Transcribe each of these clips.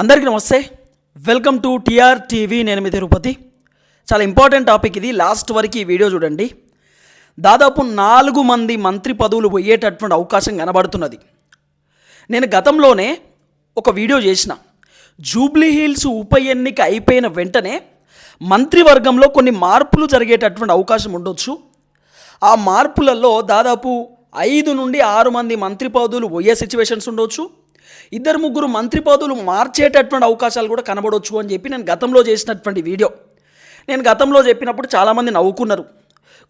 అందరికీ నమస్తే. Welcome to TR TV నేను మీ తిరుపతి. చాలా ఇంపార్టెంట్ టాపిక్ ఇది. లాస్ట్ వరకు ఈ వీడియో చూడండి. దాదాపు నాలుగు మంది మంత్రి పదవులు పోయేటటువంటి అవకాశం కనబడుతున్నది. నేను గతంలోనే ఒక వీడియో చేసిన. జూబ్లీ హిల్స్ ఉప ఎన్నిక అయిపోయిన వెంటనే మంత్రివర్గంలో కొన్ని మార్పులు జరిగేటటువంటి అవకాశం ఉండొచ్చు. ఆ మార్పులలో దాదాపు ఐదు నుండి ఆరు మంది మంత్రి పదవులు పోయే సిచ్యువేషన్స్ ఉండొచ్చు. ఇద్దరు ముగ్గురు మంత్రి పదవులు మార్చేటటువంటి అవకాశాలు కూడా కనబడవచ్చు అని చెప్పి నేను గతంలో చేసినటువంటి వీడియో. నేను గతంలో చెప్పినప్పుడు చాలామంది నవ్వుకున్నారు.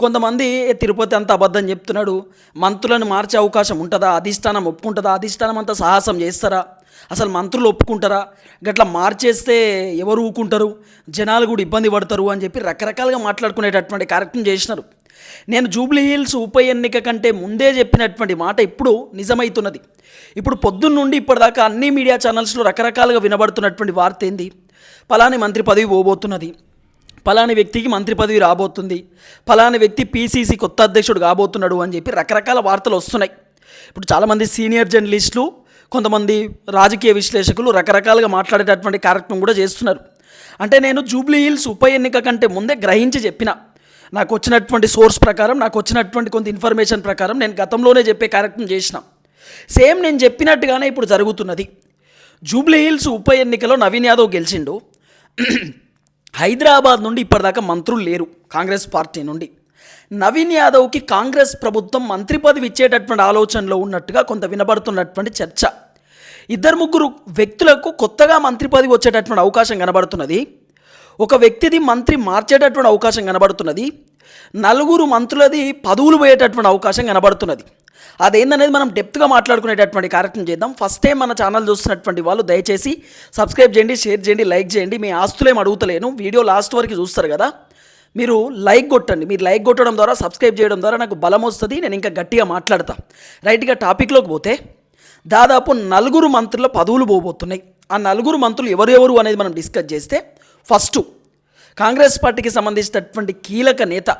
కొంతమంది తిరుపతి అంత అబద్ధం చెప్తున్నాడు? మంత్రులను మార్చే అవకాశం ఉంటుందా? అధిష్టానం ఒప్పుకుంటుందా? అధిష్టానం అంతా సాహసం చేస్తారా? అసలు మంత్రులు ఒప్పుకుంటారా? గట్లా మార్చేస్తే ఎవరు ఊకుంటారు? జనాలు కూడా ఇబ్బంది పడతారు అని చెప్పి రకరకాలుగా మాట్లాడుకునేటటువంటి కార్యక్రమం చేసినారు. నేను జూబ్లీ హిల్స్ ఉప ఎన్నిక కంటే ముందే చెప్పినటువంటి మాట ఇప్పుడు నిజమవుతున్నది ఇప్పుడు పొద్దున్నుండి ఇప్పటిదాకా అన్ని మీడియా ఛానల్స్లో రకరకాలుగా వినబడుతున్నటువంటి వార్త ఏంది? పలాని మంత్రి పదవి పోబోతున్నది. పలాని వ్యక్తికి మంత్రి పదవి రాబోతుంది. పలాని వ్యక్తి పీసీసీ కొత్త అధ్యక్షుడు కాబోతున్నాడు అని చెప్పి రకరకాల వార్తలు వస్తున్నాయి. ఇప్పుడు చాలామంది సీనియర్ జర్నలిస్టులు కొంతమంది రాజకీయ విశ్లేషకులు రకరకాలుగా మాట్లాడేటటువంటి కార్యక్రమం కూడా చేస్తున్నారు. అంటే నేను జూబ్లీ హిల్స్ ఉప ఎన్నిక కంటే ముందే గ్రహించి చెప్పిన. నాకు వచ్చినటువంటి సోర్స్ ప్రకారం నాకు వచ్చినటువంటి కొంత ఇన్ఫర్మేషన్ ప్రకారం నేను గతంలోనే చెప్పే కార్యక్రమం చేసిన. సేమ్ నేను చెప్పినట్టుగానే ఇప్పుడు జరుగుతున్నది. జూబ్లీ హిల్స్ ఉప ఎన్నికలో నవీన్ యాదవ్ గెలిచిండు. హైదరాబాద్ నుండి ఇప్పటిదాకా మంత్రులు లేరు కాంగ్రెస్ పార్టీ నుండి. నవీన్ యాదవ్కి కాంగ్రెస్ ప్రభుత్వం మంత్రి పదవి ఇచ్చేటటువంటి ఆలోచనలో ఉన్నట్టుగా కొంత వినబడుతున్నటువంటి చర్చ. ఇద్దరు ముగ్గురు వ్యక్తులకు కొత్తగా మంత్రి పదవి వచ్చేటటువంటి అవకాశం కనబడుతున్నది. ఒక వ్యక్తిది మంత్రి మార్చేటటువంటి అవకాశం కనబడుతున్నది. నలుగురు మంత్రులది పదవులు పోయేటటువంటి అవకాశం కనబడుతున్నది. అదేందనేది మనం డెప్త్గా మాట్లాడుకునేటటువంటి కార్యక్రమం చేద్దాం. ఫస్ట్ టైం మన ఛానల్ చూస్తున్నటువంటి వాళ్ళు దయచేసి సబ్స్క్రైబ్ చేయండి షేర్ చేయండి లైక్ చేయండి. మీ ఆస్తులేం అడుగుతలేను. వీడియో లాస్ట్ వరకు చూస్తారు కదా. మీరు లైక్ కొట్టండి. మీరు లైక్ కొట్టడం ద్వారా సబ్స్క్రైబ్ చేయడం ద్వారా నాకు బలం వస్తుంది. నేను ఇంకా గట్టిగా మాట్లాడతా. రైట్గా టాపిక్లోకి పోతే దాదాపు నలుగురు మంత్రుల పదవులు పోబోతున్నాయి. ఆ నలుగురు మంత్రులు ఎవరెవరు అనేది మనం డిస్కస్ చేస్తే ఫస్ట్ కాంగ్రెస్ పార్టీకి సంబంధించినటువంటి కీలక నేత.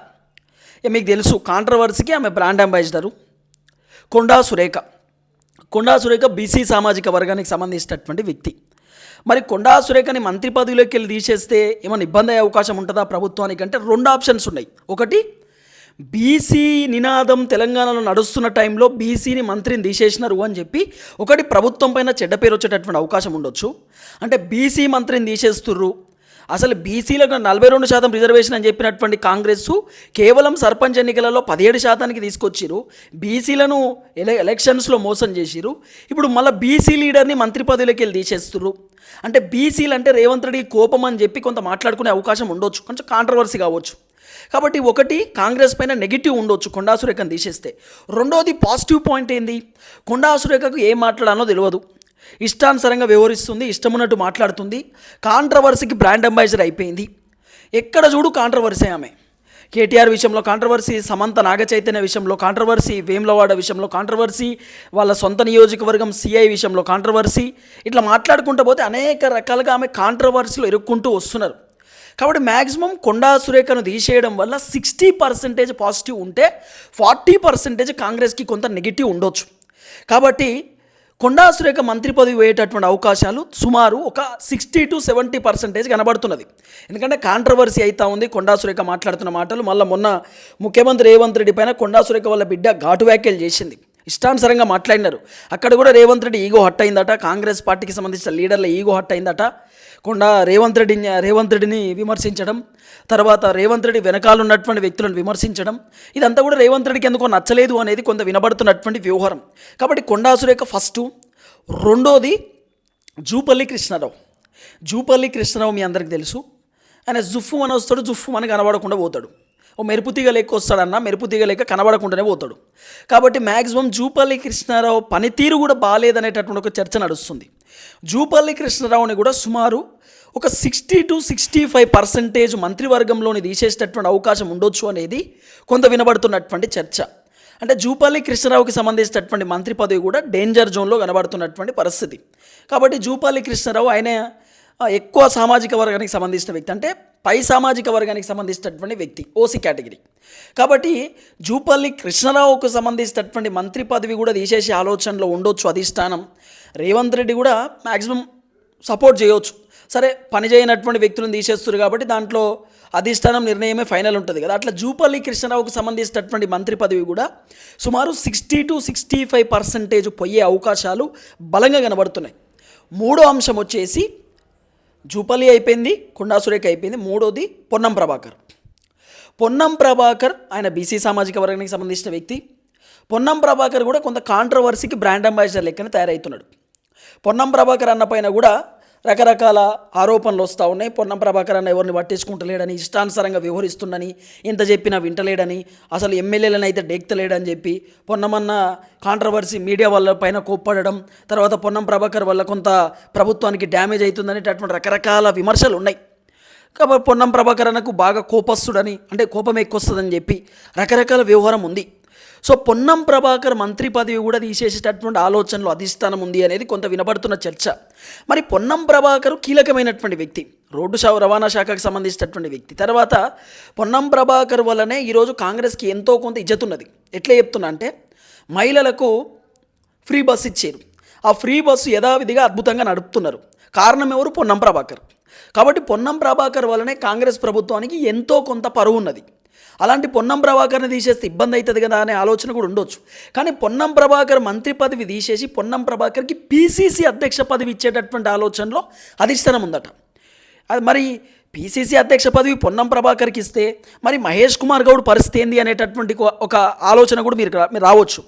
మీకు తెలుసు కాంట్రవర్సీకి ఆమె brand ambassador Konda Surekha. Konda Surekha BC సామాజిక వర్గానికి సంబంధించినటువంటి వ్యక్తి. మరి కొండా సురేఖని మంత్రి పదవిలోకి వెళ్ళి తీసేస్తే ఏమైనా ఇబ్బంది అయ్యే అవకాశం ఉంటుందా ప్రభుత్వానికి? అంటే రెండు ఆప్షన్స్ ఉన్నాయి. ఒకటి బీసీ నినాదం తెలంగాణలో నడుస్తున్న టైంలో బీసీని మంత్రిని తీసేసినారు అని చెప్పి ఒకటి ప్రభుత్వం పైన చెడ్డ పేరు వచ్చేటటువంటి అవకాశం ఉండొచ్చు. అంటే బీసీ మంత్రిని తీసేస్తుర్రు అసలు బీసీలకు నలభై రెండు శాతం రిజర్వేషన్ అని చెప్పినటువంటి కాంగ్రెస్ కేవలం సర్పంచ్ ఎన్నికలలో పదిహేడు శాతానికి తీసుకొచ్చిరు బీసీలను ఎలె ఎలక్షన్స్లో మోసం చేసిరు ఇప్పుడు మళ్ళీ బీసీ లీడర్ని మంత్రి పదవిలోకి వెళ్ళి తీసేస్తుర్రు. అంటే బీసీలు అంటే రేవంత్ రెడ్డి కోపం అని చెప్పి కొంత మాట్లాడుకునే అవకాశం ఉండొచ్చు. కొంచెం కాంట్రవర్సీ కావచ్చు. కాబట్టి ఒకటి కాంగ్రెస్ పైన నెగిటివ్ ఉండొచ్చు కొండా సురేఖను తీసేస్తే. రెండోది పాజిటివ్ పాయింట్ ఏంది? కొండా సురేఖకు ఏం మాట్లాడాలో తెలియదు. ఇష్టానుసారంగా వ్యవహరిస్తుంది ఇష్టమున్నట్టు మాట్లాడుతుంది. కాంట్రవర్సీకి బ్రాండ్ అంబాసిడర్ అయిపోయింది. ఎక్కడ చూడు కాంట్రవర్సీ ఆమె. కేటీఆర్ విషయంలో కాంట్రవర్సీ సమంత నాగచైతన్య విషయంలో కాంట్రవర్సీ వేములవాడ విషయంలో కాంట్రవర్సీ వాళ్ళ సొంత నియోజకవర్గం సిఐ విషయంలో కాంట్రవర్సీ. ఇట్లా మాట్లాడుకుంటూ పోతే అనేక రకాలుగా ఆమె కాంట్రవర్సీలో ఇరుక్కుంటూ వస్తున్నారు. కాబట్టి మ్యాక్సిమం కొండా సురేఖను తీసేయడం వల్ల సిక్స్టీ పర్సెంటేజ్ పాజిటివ్ ఉంటే ఫార్టీ పర్సెంటేజ్ కాంగ్రెస్కి కొంత నెగిటివ్ ఉండొచ్చు. కాబట్టి కొండా సురేఖ మంత్రి పదవి వేయేటటువంటి అవకాశాలు సుమారు ఒక సిక్స్టీ టు సెవెంటీ పర్సెంటేజ్ కనబడుతున్నది. ఎందుకంటే కాంట్రవర్సీ అవుతా ఉంది కొండా సురేఖ మాట్లాడుతున్న మాటలు. మళ్ళీ మొన్న ముఖ్యమంత్రి రేవంత్ రెడ్డి పైన కొండా సురేఖ వాళ్ళ బిడ్డ ఘాటు వ్యాఖ్యలు చేసింది. ఇష్టానుసారంగా మాట్లాడినారు. అక్కడ కూడా రేవంత్ రెడ్డి ఈగో హట్ అయిందట. కాంగ్రెస్ పార్టీకి సంబంధించిన లీడర్ల ఈగో హట్ అయిందట. కొండ రేవంత్ రెడ్డిని రేవంత్ రెడ్డిని విమర్శించడం తర్వాత రేవంత్ రెడ్డి వెనకాల ఉన్నటువంటి వ్యక్తులను విమర్శించడం ఇదంతా కూడా రేవంత్ రెడ్డికి ఎందుకో నచ్చలేదు అనేది కొంత వినబడుతున్నటువంటి వ్యవహారం. కాబట్టి కొండా సురేఖ ఫస్ట్. రెండోది జూపల్లి కృష్ణారావు. జూపల్లి కృష్ణారావు మీ అందరికి తెలుసు. ఆయన జుఫ్ఫు అని వస్తాడు జుఫ్ఫు అని కనబడకుండా పోతాడు. ఓ మెరుపు తీగ లేక వస్తాడన్న మెరుపు తీగ లేక కనబడకుండానే పోతాడు. కాబట్టి మ్యాక్సిమం జూపల్లి కృష్ణారావు పనితీరు కూడా బాగాలేదనేటటువంటి ఒక చర్చ నడుస్తుంది. జూపల్లి కృష్ణారావుని కూడా సుమారు ఒక sixty two sixty five percentage మంత్రివర్గంలోని తీసేసేటటువంటి అవకాశం ఉండొచ్చు అనేది కొంత వినబడుతున్నటువంటి చర్చ. అంటే జూపాలి కృష్ణారావుకి సంబంధించినటువంటి మంత్రి పదవి కూడా డేంజర్ జోన్లో కనబడుతున్నటువంటి పరిస్థితి. కాబట్టి జూపాలి కృష్ణారావు ఆయన ఎక్కువ సామాజిక వర్గానికి సంబంధించిన వ్యక్తి. అంటే పై సామాజిక వర్గానికి సంబంధించినటువంటి వ్యక్తి ఓసీ కేటగిరీ కాబట్టి జూపల్లి కృష్ణారావుకు సంబంధించినటువంటి మంత్రి పదవి కూడా తీసేసే ఆలోచనలో ఉండొచ్చు అధిష్టానం. రేవంత్ రెడ్డి కూడా మ్యాక్సిమం సపోర్ట్ చేయవచ్చు సరే పని చేయనటువంటి వ్యక్తులను తీసేస్తారు కాబట్టి దాంట్లో అధిష్టానం నిర్ణయమే ఫైనల్ ఉంటుంది కదా. అట్లా జూపల్లి కృష్ణరావుకు సంబంధించినటువంటి మంత్రి పదవి కూడా సుమారు sixty two sixty five percentage పోయే అవకాశాలు బలంగా కనబడుతున్నాయి. మూడో అంశం వచ్చేసి జూపల్లి అయిపోయింది కొండా సురేఖ అయిపోయింది. మూడోది పొన్నం ప్రభాకర్. పొన్నం ప్రభాకర్ ఆయన బీసీ సామాజిక వర్గానికి సంబంధించిన వ్యక్తి. పొన్నం ప్రభాకర్ కూడా కొంత కాంట్రవర్సీకి బ్రాండ్ అంబాసిడర్ లెక్కన తయారవుతున్నాడు పొన్నం ప్రభాకర్ అన్న పైన కూడా రకరకాల ఆరోపణలు వస్తూ ఉన్నాయి. పొన్నం ప్రభాకర్ అన్న ఎవరిని పట్టించుకుంటలేడని ఇష్టానుసారంగా వ్యవహరిస్తుండని ఇంత చెప్పినా వింటలేడని అసలు ఎమ్మెల్యేలను అయితే డెక్తలేడని చెప్పి పొన్నమన్న కాంట్రవర్సీ మీడియా వాళ్ళ పైన కోప్పడడం తర్వాత పొన్నం ప్రభాకర్ వల్ల కొంత ప్రభుత్వానికి డ్యామేజ్ అవుతుందనేటటువంటి రకరకాల విమర్శలు ఉన్నాయి. కాబట్టి పొన్నం ప్రభాకర్ అన్నకు బాగా కోపస్తుడని అంటే కోపం ఎక్కువ వస్తుందని చెప్పి రకరకాల వ్యవహారం ఉంది. సో పొన్నం ప్రభాకర్ మంత్రి పదవి కూడా తీసేసేటటువంటి ఆలోచనలో అధిష్టానం ఉంది అనేది కొంత వినబడుతున్న చర్చ. మరి పొన్నం ప్రభాకర్ కీలకమైనటువంటి వ్యక్తి రోడ్డు శా రవాణా శాఖకు సంబంధించినటువంటి వ్యక్తి. తర్వాత పొన్నం ప్రభాకర్ వల్లనే ఈరోజు కాంగ్రెస్కి ఎంతో కొంత ఇజ్జతున్నది ఎట్లా చెప్తున్నా అంటే మహిళలకు ఫ్రీ బస్ ఇచ్చారు. ఆ ఫ్రీ బస్సు యథావిధిగా అద్భుతంగా నడుపుతున్నారు. కారణం ఎవరు? పొన్నం ప్రభాకర్. కాబట్టి పొన్నం ప్రభాకర్ వల్లనే కాంగ్రెస్ ప్రభుత్వానికి ఎంతో కొంత పరువు ఉన్నది. అలాంటి పొన్నం ప్రభాకర్ని తీసేస్తే ఇబ్బంది అవుతుంది కదా అనే ఆలోచన కూడా ఉండొచ్చు. కానీ పొన్నం ప్రభాకర్ మంత్రి పదవి తీసేసి పొన్నం ప్రభాకర్కి పీసీసీ అధ్యక్ష పదవి ఇచ్చేటటువంటి ఆలోచనలో అధిష్టానం ఉందట. అది మరి పీసీసీ అధ్యక్ష పదవి పొన్నం ప్రభాకర్కి ఇస్తే మరి మహేష్ కుమార్ గౌడ్ పరిస్థితి ఏంది అనేటటువంటి ఒక- ఆలోచన కూడా మీరు రా- మీరు రావచ్చు.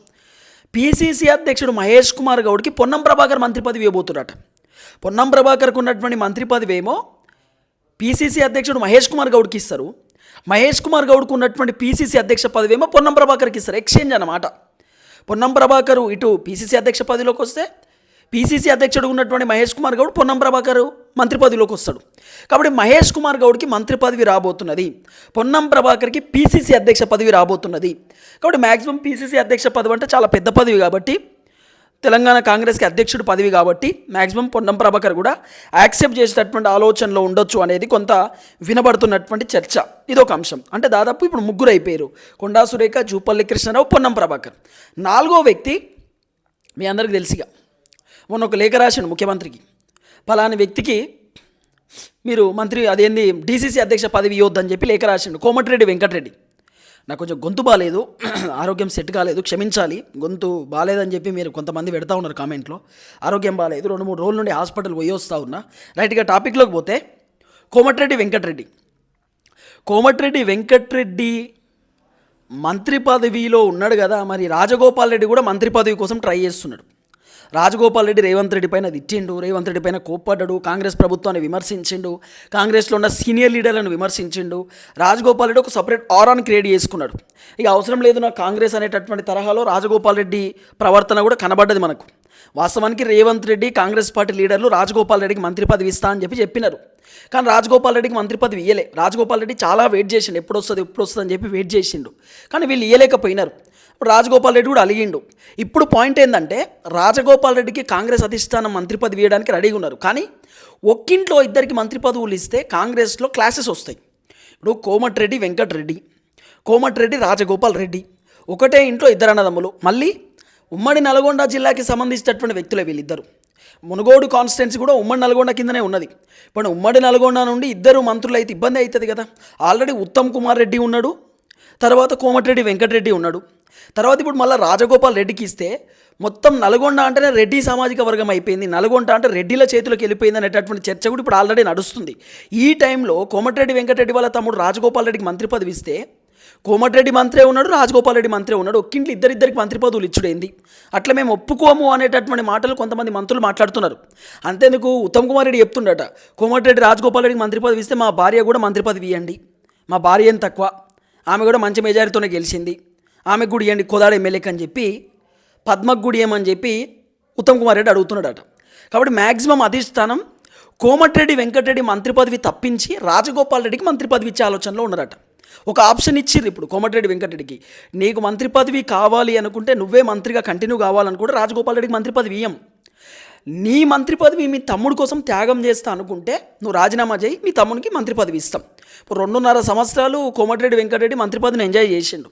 పీసీసీ అధ్యక్షుడు మహేష్ కుమార్ గౌడ్కి పొన్నం ప్రభాకర్ మంత్రి పదవి ఇవ్వబోతున్నారట. పొన్నం ప్రభాకర్కు ఉన్నటువంటి మంత్రి పదవి ఏమో పీసీసీ అధ్యక్షుడు మహేష్ కుమార్ గౌడ్కి ఇస్తారు. మహేష్ కుమార్ గౌడ్కు ఉన్నటువంటి పీసీసీ అధ్యక్ష పదవి ఏమో పొన్నం ప్రభాకర్కి ఇస్తారు. ఎక్స్చేంజ్ అనమాట పొన్నం ప్రభాకర్ ఇటు పీసీసీ అధ్యక్ష పదవిలోకి వస్తే పీసీసీ అధ్యక్షుడు ఉన్నటువంటి మహేష్ కుమార్ గౌడ్ పొన్నం ప్రభాకర్ మంత్రి పదవిలోకి వస్తాడు. కాబట్టి మహేష్ కుమార్ గౌడ్కి మంత్రి పదవి రాబోతున్నది. పొన్నం ప్రభాకర్కి పీసీసీ అధ్యక్ష పదవి రాబోతున్నది. కాబట్టి మ్యాక్సిమం పీసీసీ అధ్యక్ష పదవి అంటే చాలా పెద్ద పదవి కాబట్టి తెలంగాణ కాంగ్రెస్కి అధ్యక్షుడు పదవి కాబట్టి మ్యాక్సిమం పొన్నం ప్రభాకర్ కూడా యాక్సెప్ట్ చేసేటటువంటి ఆలోచనలో ఉండొచ్చు అనేది కొంత వినబడుతున్నటువంటి చర్చ. ఇదొక అంశం. అంటే దాదాపు ఇప్పుడు ముగ్గురు అయిపోయారు. కొండా సురేఖ జూపల్లి కృష్ణారావు పొన్నం ప్రభాకర్. నాలుగో వ్యక్తి మీ అందరికి తెలిసిగా మొన్న ఒక లేఖ రాశాడు ముఖ్యమంత్రికి. ఫలాని వ్యక్తికి మీరు మంత్రి అదేంది డీసీసీ అధ్యక్ష పదవి ఇవ్వద్దని చెప్పి లేఖ రాసిండు. కోమటిరెడ్డి వెంకటరెడ్డి. నాకు కొంచెం గొంతు బాగాలేదు ఆరోగ్యం సెట్ కాలేదు క్షమించాలి. గొంతు బాగాలేదని చెప్పి మీరు కొంతమంది పెడతా ఉన్నారు కామెంట్లో. ఆరోగ్యం బాగాలేదు రెండు మూడు రోజుల నుండి హాస్పిటల్ పోయి వస్తూ ఉన్నా. రైట్గా టాపిక్లోకి పోతే కోమటిరెడ్డి వెంకటరెడ్డి. కోమటిరెడ్డి వెంకటరెడ్డి మంత్రి పదవిలో ఉన్నాడు కదా మరి రాజగోపాల్ రెడ్డి కూడా మంత్రి పదవి కోసం ట్రై చేస్తున్నాడు. రాజగోపాల్ రెడ్డి రేవంత్ రెడ్డి పైన తిట్టిండు రేవంత్ రెడ్డి పైన కోప్పడ్డాడు కాంగ్రెస్ ప్రభుత్వాన్ని విమర్శించిండు కాంగ్రెస్లో ఉన్న సీనియర్ లీడర్లను విమర్శించిండు రాజగోపాల్ రెడ్డి ఒక సపరేట్ ఆరాన్ క్రియేట్ చేసుకున్నాడు. ఇక అవసరం లేదు నా కాంగ్రెస్ అనేటటువంటి తరహాలో రాజగోపాల్ రెడ్డి ప్రవర్తన కూడా కనబడ్డది మనకు. వాస్తవానికి రేవంత్ రెడ్డి కాంగ్రెస్ పార్టీ లీడర్లు రాజగోపాల్ రెడ్డికి మంత్రి పదవి ఇస్తా అని చెప్పి చెప్పినారు. కానీ రాజగోపాల్ రెడ్డికి మంత్రి పదవి ఇయ్యలే. రాజగోపాల్ రెడ్డి చాలా వెయిట్ చేసిండు. ఎప్పుడు వస్తుంది ఎప్పుడు వస్తుంది అని చెప్పి వెయిట్ చేసిండు. కానీ వీళ్ళు ఇయ్యలేకపోయినారు. ఇప్పుడు రాజగోపాల్ రెడ్డి కూడా అలిగిండు. ఇప్పుడు పాయింట్ ఏంటంటే రాజగోపాల్ రెడ్డికి కాంగ్రెస్ అధిష్టానం మంత్రి పదవి వేయడానికి రెడీగా ఉన్నారు. కానీ ఒక్కింట్లో ఇద్దరికి మంత్రి పదవులు ఇస్తే కాంగ్రెస్లో క్లాసెస్ వస్తాయి. ఇప్పుడు కోమటిరెడ్డి వెంకటరెడ్డి కోమటిరెడ్డి రాజగోపాల్ రెడ్డి ఒకటే ఇంట్లో ఇద్దరు అన్నదమ్ములు. మళ్ళీ ఉమ్మడి నల్గొండ జిల్లాకి సంబంధించినటువంటి వ్యక్తులే వీళ్ళిద్దరు. మునుగోడు కాన్స్టిట్యున్సీ కూడా ఉమ్మడి నల్గొండ కిందనే ఉన్నది. ఇప్పుడు ఉమ్మడి నల్గొండ నుండి ఇద్దరు మంత్రులు అయితే ఇబ్బంది అవుతుంది కదా. ఆల్రెడీ ఉత్తమ్ కుమార్ రెడ్డి ఉన్నాడు. తర్వాత కోమటిరెడ్డి వెంకటరెడ్డి ఉన్నాడు. తర్వాత ఇప్పుడు మళ్ళీ రాజగోపాల్ రెడ్డికి ఇస్తే మొత్తం నల్గొండ అంటేనే రెడ్డి సామాజిక వర్గం అయిపోయింది నల్గొండ అంటే రెడ్డిల చేతిలోకి వెళ్ళిపోయింది అనేటటువంటి చర్చ కూడా ఇప్పుడు ఆల్రెడీ నడుస్తుంది. ఈ టైంలో కోమటిరెడ్డి వెంకటరెడ్డి వాళ్ళ తమ్ముడు రాజగోపాల్ రెడ్డికి మంత్రి పదవి ఇస్తే కోమటిరెడ్డి మంత్రే ఉన్నాడు రాజగోపాల్ రెడ్డి మంత్రే ఉన్నాడు ఒక్కింట్లో ఇద్దరిద్దరికి మంత్రి పదవులు ఇచ్చుడైంది. అట్లా మేము ఒప్పుకోము అనేటటువంటి మాటలు కొంతమంది మంత్రులు మాట్లాడుతున్నారు. అంతేందుకు ఉత్తమ్ కుమార్ రెడ్డి చెప్తుండట కోమటిరెడ్డి రాజగోపాల్ రెడ్డికి మంత్రి పదవి ఇస్తే మా భార్య కూడా మంత్రి పదవి ఇవ్వండి మా భార్య ఏం తక్కువ. ఆమె కూడా మంచి మెజారిటీతోనే గెలిచింది. ఆమెకు గుడి ఇవ్వండి కోదాడ ఎమ్మెల్యేకి అని చెప్పి పద్మకు గుడి ఏమని చెప్పి ఉత్తమ్ కుమార్ రెడ్డి అడుగుతున్నాడట. కాబట్టి మ్యాక్సిమం అధిష్టానం కోమటిరెడ్డి వెంకటరెడ్డి మంత్రి పదవి తప్పించి రాజగోపాల్ రెడ్డికి మంత్రి పదవి ఇచ్చే ఆలోచనలో ఉన్నారట. ఒక ఆప్షన్ ఇచ్చిర్రు ఇప్పుడు కోమటిరెడ్డి వెంకటరెడ్డికి. నీకు మంత్రి పదవి కావాలి అనుకుంటే నువ్వే మంత్రిగా కంటిన్యూ కావాలనుకుంటే రాజగోపాల్ రెడ్డికి మంత్రి పదవి ఇయ్యం. నీ మంత్రి పదవి మీ తమ్ముడు కోసం త్యాగం చేస్తా అనుకుంటే నువ్వు రాజీనామా చేయి మీ తమ్మునికి మంత్రి పదవి ఇస్తాం. ఇప్పుడు రెండున్నర సంవత్సరాలు కోమటిరెడ్డి వెంకటరెడ్డి మంత్రి పదవిని ఎంజాయ్ చేసిండు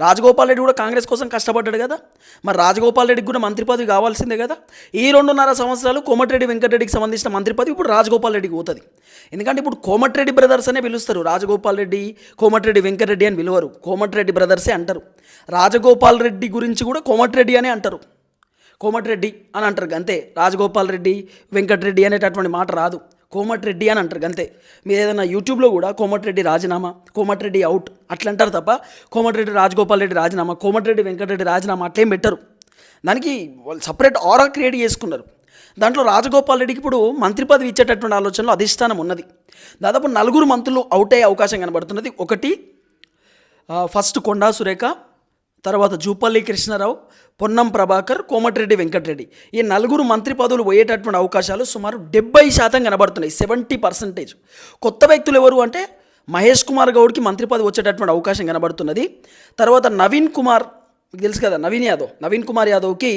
రాజగోపాల్ రెడ్డి కూడా కాంగ్రెస్ కోసం కష్టపడ్డాడు కదా. మరి రాజగోపాల్ రెడ్డికి కూడా మంత్రి పదవి కావాల్సిందే కదా. ఈ రెండున్నర సంవత్సరాలు కోమటిరెడ్డి వెంకటరెడ్డికి సంబంధించిన మంత్రి పదవి ఇప్పుడు రాజగోపాల్ రెడ్డికి పోతుంది. ఎందుకంటే ఇప్పుడు కోమటిరెడ్డి బ్రదర్స్ అనే పిలుస్తారు. రాజగోపాల్ రెడ్డి కోమటిరెడ్డి వెంకటరెడ్డి అని పిలువరు. కోమటిరెడ్డి బ్రదర్సే అంటారు. రాజగోపాల్ రెడ్డి గురించి కూడా కోమటిరెడ్డి అనే అంటారు. కోమటిరెడ్డి అని అంటారు. అంతే. రాజగోపాల్ రెడ్డి వెంకటరెడ్డి అనేటటువంటి మాట రాదు. కోమటిరెడ్డి అని అంటారు అంతే మీరు ఏదైనా యూట్యూబ్లో కూడా కోమటిరెడ్డి రాజీనామా కోమటిరెడ్డి అవుట్ అట్లా అంటారు తప్ప కోమటిరెడ్డి రాజగోపాల్ రెడ్డి రాజీనామా కోమటిరెడ్డి వెంకటరెడ్డి రాజీనామా అట్లేం పెట్టరు. దానికి వాళ్ళు సపరేట్ ఆరా క్రియేట్ చేసుకున్నారు. దాంట్లో రాజగోపాల్ రెడ్డికి ఇప్పుడు మంత్రి పదవి ఇచ్చేటటువంటి ఆలోచనలో అధిష్టానం ఉన్నది. దాదాపు నలుగురు మంత్రులు అవుట్ అయ్యే అవకాశం కనబడుతున్నది. ఒకటి ఫస్ట్ కొండా సురేఖ తర్వాత జూపల్లి కృష్ణారావు పొన్నం ప్రభాకర్ కోమటిరెడ్డి వెంకటరెడ్డి. ఈ నలుగురు మంత్రి పదవులు పోయేటటువంటి అవకాశాలు సుమారు డెబ్బై శాతం కనబడుతున్నాయి సెవెంటీ పర్సెంటేజ్. కొత్త వ్యక్తులు ఎవరు అంటే మహేష్ కుమార్ గౌడ్కి మంత్రి పదవి వచ్చేటటువంటి అవకాశం కనబడుతున్నది. తర్వాత నవీన్ కుమార్ మీకు తెలుసు కదా నవీన్ యాదవ్. నవీన్ కుమార్ యాదవ్కి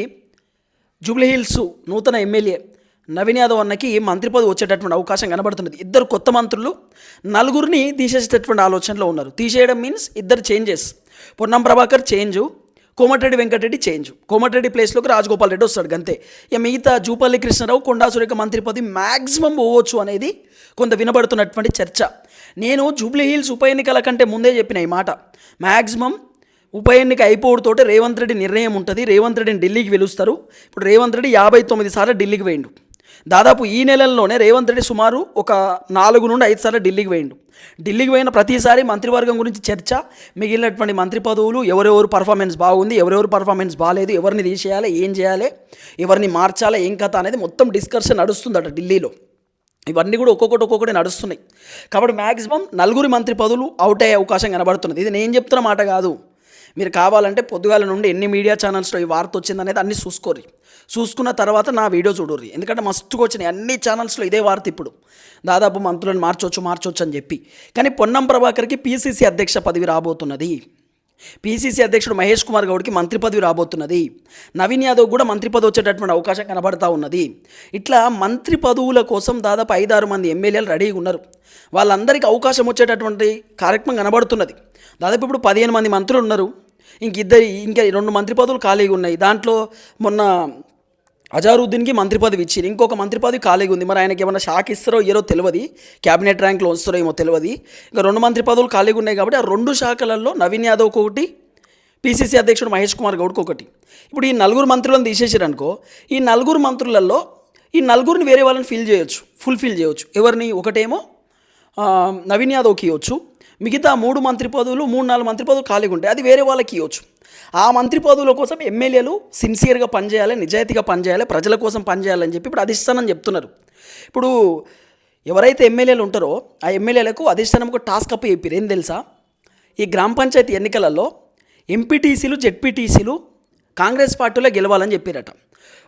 జూబ్లీహిల్స్ నూతన ఎమ్మెల్యే నవీన్ యాదవ్ అన్నకి మంత్రి పదవి వచ్చేటటువంటి అవకాశం కనబడుతున్నది. ఇద్దరు కొత్త మంత్రులు నలుగురిని తీసేసేటటువంటి ఆలోచనలో ఉన్నారు. తీసేయడం మీన్స్ ఇద్దరు changes Ponnam Prabhakar change Komatireddy Venkatreddy change Komatireddy ప్లేస్లోకి రాజగోపాల్ రెడ్డి వస్తాడు అంతే ఇక మిగతా జూపల్లి కృష్ణారావు కొండా సురేఖ మంత్రి పదవి మ్యాక్సిమం పోవచ్చు అనేది కొంత వినబడుతున్నటువంటి చర్చ. నేను జూబ్లీ హిల్స్ ఉప ఎన్నికల కంటే ముందే చెప్పిన ఈ మాట. మ్యాక్సిమం ఉప ఎన్నిక అయిపోవడంతో రేవంత్ రెడ్డి నిర్ణయం ఉంటుంది. రేవంత్ రెడ్డిని ఢిల్లీకి వెలుస్తారు ఇప్పుడు రేవంత్ రెడ్డి యాభై తొమ్మిది సార్లు ఢిల్లీకి వేయండు దాదాపు ఈ నెలల్లోనే రేవంత్ రెడ్డి సుమారు ఒక నాలుగు నుండి ఐదు సార్లు ఢిల్లీకి పోయిండు. ఢిల్లీకి పోయిన ప్రతిసారి మంత్రివర్గం గురించి చర్చ మిగిలినటువంటి మంత్రి పదవులు ఎవరెవరు పర్ఫార్మెన్స్ బాగుంది ఎవరెవరు పర్ఫార్మెన్స్ బాగాలేదు ఎవరిని తీసేయాలి ఏం చేయాలి ఎవరిని మార్చాలి ఏం కథ అనేది మొత్తం డిస్కషన్ నడుస్తుందట ఢిల్లీలో. ఇవన్నీ కూడా ఒక్కొక్కటి ఒక్కొక్కటి నడుస్తున్నాయి. కాబట్టి మ్యాక్సిమం నలుగురి మంత్రి పదవులు అవుట్ అయ్యే అవకాశం కనబడుతున్నది. ఇది నేను చెప్తున్న మాట కాదు. మీరు కావాలంటే పొద్దుగాల నుండి ఎన్ని మీడియా ఛానల్స్లో ఈ వార్త వచ్చిందనేది అన్ని చూసుకోరు చూసుకున్న తర్వాత నా వీడియో చూడరు ఎందుకంటే మస్తుగా వచ్చినాయి. అన్ని ఛానల్స్లో ఇదే వార్త ఇప్పుడు. దాదాపు మంత్రులను మార్చొచ్చు మార్చొచ్చు అని చెప్పి. కానీ పొన్నం ప్రభాకర్కి పీసీసీ అధ్యక్ష పదవి రాబోతున్నది. పీసీసీ అధ్యక్షుడు మహేష్ కుమార్ గౌడ్కి మంత్రి పదవి రాబోతున్నది. నవీన్ యాదవ్ కూడా మంత్రి పదవి వచ్చేటటువంటి అవకాశం కనబడతా ఉన్నది. ఇట్లా మంత్రి పదవుల కోసం దాదాపు ఐదారు మంది ఎమ్మెల్యేలు రెడీగా ఉన్నారు. వాళ్ళందరికీ అవకాశం వచ్చేటటువంటి కార్యక్రమం కనబడుతున్నది. దాదాపు ఇప్పుడు పదిహేను మంది మంత్రులు ఉన్నారు. ఇంక ఇద్దరు ఇంకా రెండు మంత్రి పదవులు ఖాళీగా ఉన్నాయి. దాంట్లో మొన్న అజారుద్దీన్కి మంత్రి పదవి ఇచ్చి ఇంకొక మంత్రి పదవి ఖాళీగా ఉంది. మరి ఆయనకి ఏమైనా షాక్ ఇస్తారో ఏరో తెలియదు క్యాబినెట్ ర్యాంక్లో వస్తారో ఏమో తెలియదు ఇంకా రెండు మంత్రి పదవులు ఖాళీగా ఉన్నాయి కాబట్టి ఆ రెండు శాఖలలో నవీన్ యాదవ్ ఒకటి పీసీసీ అధ్యక్షుడు మహేష్ కుమార్ గౌడ్కి ఒకటి. ఇప్పుడు ఈ నలుగురు మంత్రులను తీసేసారనుకో ఈ నలుగురు మంత్రులలో ఈ నలుగురిని వేరే వాళ్ళని ఫిల్ చేయొచ్చు ఫుల్ఫిల్ చేయొచ్చు. ఎవరిని? ఒకటేమో నవీన్ యాదవ్కి ఇవ్వచ్చు. మిగతా మూడు మంత్రి పదవులు మూడు నాలుగు మంత్రి పదవులు ఖాళీగా ఉంటాయి. అది వేరే వాళ్ళకి ఇవ్వచ్చు. ఆ మంత్రి పదవుల కోసం ఎమ్మెల్యేలు సిన్సియర్గా పనిచేయాలి నిజాయితీగా పనిచేయాలి ప్రజల కోసం పనిచేయాలని చెప్పి ఇప్పుడు అధిష్టానం చెప్తున్నారు. ఇప్పుడు ఎవరైతే ఎమ్మెల్యేలు ఉంటారో ఆ ఎమ్మెల్యేలకు ఒక టాస్క్ అప్ చెప్పారు ఏం తెలుసా? ఈ గ్రామ పంచాయతీ ఎన్నికలలో ఎంపీటీసీలు జెడ్పీటీసీలు కాంగ్రెస్ పార్టీలో గెలవాలని చెప్పారట.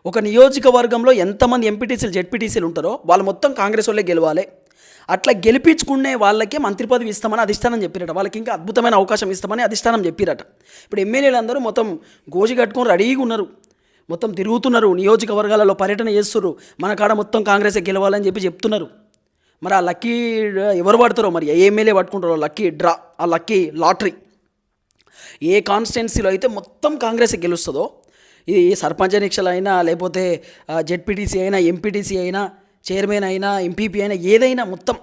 ఒక నియోజకవర్గంలో ఎంతమంది ఎంపీటీసీలు జెడ్పీటీసీలు ఉంటారో వాళ్ళు మొత్తం కాంగ్రెస్ వాళ్ళే గెలవాలి. అట్లా గెలిపించుకునే వాళ్ళకే మంత్రి పదవి ఇస్తామని అధిష్టానం చెప్పిరట. వాళ్ళకి ఇంకా అద్భుతమైన అవకాశం ఇస్తామని అధిష్టానం చెప్పిరట. ఇప్పుడు ఎమ్మెల్యేలు అందరూ మొత్తం గోజి కట్టుకొని రెడీగా ఉన్నారు. మొత్తం తిరుగుతున్నారు. నియోజకవర్గాలలో పర్యటన చేస్తున్నారు. మన కాడ మొత్తం కాంగ్రెస్ గెలవాలని చెప్పి చెప్తున్నారు. మరి ఆ లక్కీ ఎవరు పడతారో మరి? ఏ ఎమ్మెల్యే పట్టుకుంటారో? లక్కీ డ్రా ఆ లక్కీ లాటరీ. ఏ కాన్స్టిట్యున్సీలో అయితే మొత్తం కాంగ్రెస్ గెలుస్తుందో ఇది సర్పంచ్ ఎన్నికలు అయినా లేకపోతే జెడ్పీటీసీ అయినా ఎంపీటీసీ అయినా చైర్మన్ అయినా ఎంపీపీ అయినా ఏదైనా మొత్తం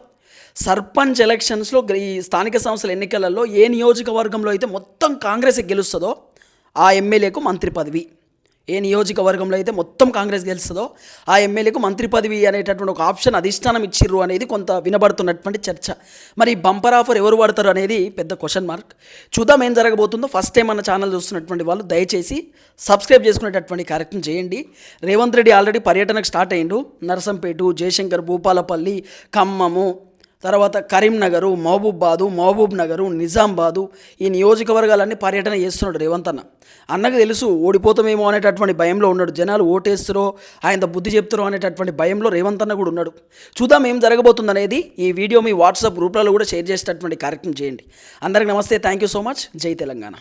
సర్పంచ్ ఎలక్షన్స్లో ఈ స్థానిక సంస్థల ఎన్నికలలో ఏ నియోజకవర్గంలో అయితే మొత్తం కాంగ్రెస్ గెలుస్తుందో ఆ ఎమ్మెల్యేకు మంత్రి పదవి. ఏ నియోజకవర్గంలో అయితే మొత్తం కాంగ్రెస్ గెలుస్తుందో ఆ ఎమ్మెల్యేకు మంత్రి పదవి అనేటటువంటి ఒక ఆప్షన్ అధిష్టానం ఇచ్చిర్రు అనేది కొంత వినబడుతున్నటువంటి చర్చ. మరి బంపర్ ఆఫర్ ఎవరు పడతారు అనేది పెద్ద క్వశ్చన్ మార్క్ చూద్దాం ఏం జరగబోతుందో. ఫస్ట్ టైం మన ఛానల్ చూస్తున్నటువంటి వాళ్ళు దయచేసి సబ్స్క్రైబ్ చేసుకునేటటువంటి కార్యక్రమం చేయండి. రేవంత్ రెడ్డి ఆల్రెడీ పర్యటనకు స్టార్ట్ అయ్యిండు. నరసంపేట జయశంకర్ భూపాలపల్లి ఖమ్మము తర్వాత కరీంనగరు మహబూబాదు మహబూబ్ నగరు నిజామాబాదు ఈ నియోజకవర్గాలన్నీ పర్యటన చేస్తున్నాడు రేవంత్ అన్న. అన్నకు తెలుసు ఓడిపోతామేమో అనేటటువంటి భయంలో ఉన్నాడు. జనాలు ఓటేస్తారో ఆయన బుద్ధి చెప్తారో అనేటటువంటి భయంలో రేవంత్ అన్న కూడా ఉన్నాడు. చూద్దాం ఏం జరగబోతుంది అనేది ఈ వీడియో మీ వాట్సాప్ గ్రూప్లలో కూడా షేర్ చేసేటటువంటి కార్యక్రమం చేయండి. అందరికి నమస్తే. Thank you so much. జై తెలంగాణ.